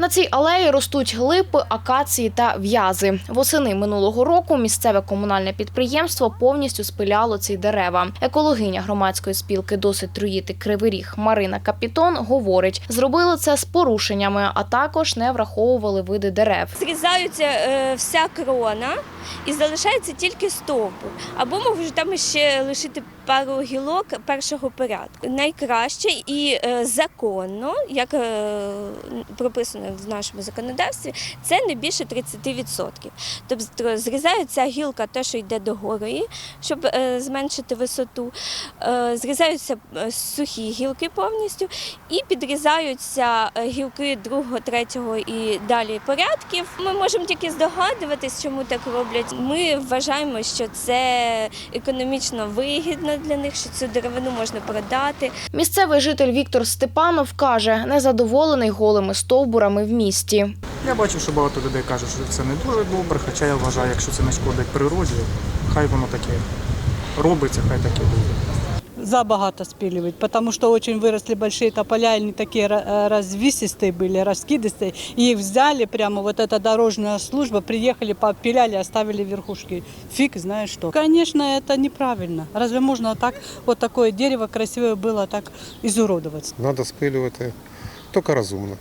На цій алеї ростуть липи, акації та в'язи. Восени минулого року місцеве комунальне підприємство повністю спиляло ці дерева. Екологиня громадської спілки досить труїти кривий ріг Марина Капітон говорить, зробили це з порушеннями, а також не враховували види дерев. Зрізаються е, вся крона і залишається тільки стовбур. Або можуть там ще лишити пару гілок першого порядку. Найкраще і е, законно, як е, прописано в нашому законодавстві, це не більше 30%. Тобто зрізається гілка, те, що йде до гори, щоб е, зменшити висоту. Зрізаються сухі гілки повністю і підрізаються гілки другого, третього і далі порядків. Ми можемо тільки здогадуватись, чому так роблять. Ми вважаємо, що це економічно вигідно для них, що цю деревину можна продати. Місцевий житель Віктор Степанов каже, незадоволений голими стовбурами в місті. Я бачу, що багато людей кажуть, що це не дуже добре, хоча я вважаю, якщо це не шкодить природі, хай воно таке робиться, хай таке буде. забагато спиливать, потому что очень выросли большие тополя, они такие ра- э, развесистые были, раскидистые, и их взяли прямо, вот эта дорожная служба, приехали, попиляли, оставили верхушки. Фиг знает что. Конечно, это неправильно. Разве можно так, вот такое дерево красивое было так изуродовать? Треба спилювати тільки розумно.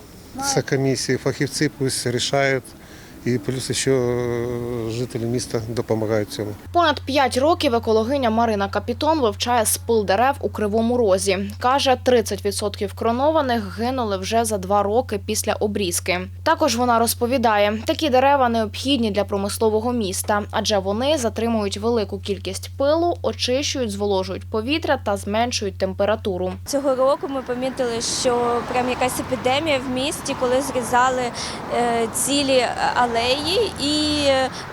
Це комісії, фахівці пусть рішають. І плюс ще е, жителі міста допомагають цьому. Понад п'ять років екологиня Марина Капітон вивчає спил дерев у Кривому Розі. Каже, 30% кронованих гинули вже за два роки після обрізки. Також вона розповідає, такі дерева необхідні для промислового міста, адже вони затримують велику кількість пилу, очищують, зволожують повітря та зменшують температуру. Цього року ми помітили, що прям якась епідемія в місті, коли зрізали е, цілі алеї, і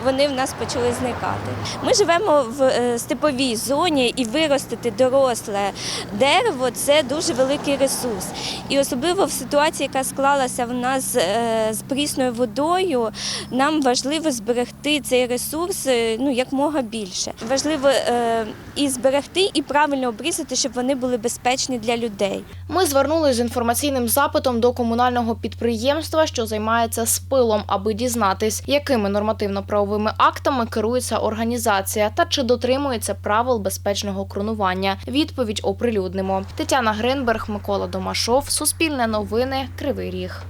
вони в нас почали зникати. Ми живемо в е, степовій зоні, і виростити доросле дерево це дуже великий ресурс. І особливо в ситуації, яка склалася в нас е, з прісною водою, нам важливо зберегти цей ресурс е, ну як мога більше. Важливо е, і зберегти, і правильно обрізати, щоб вони були безпечні для людей. Ми звернулися з інформаційним запитом до комунального підприємства, що займається спилом, аби дізнатись, якими нормативно-правовими актами керується організація та чи дотримується правил безпечного кронування. Відповідь оприлюднимо. Тетяна Гринберг, Микола Домашов, Суспільне новини, Кривий Ріг.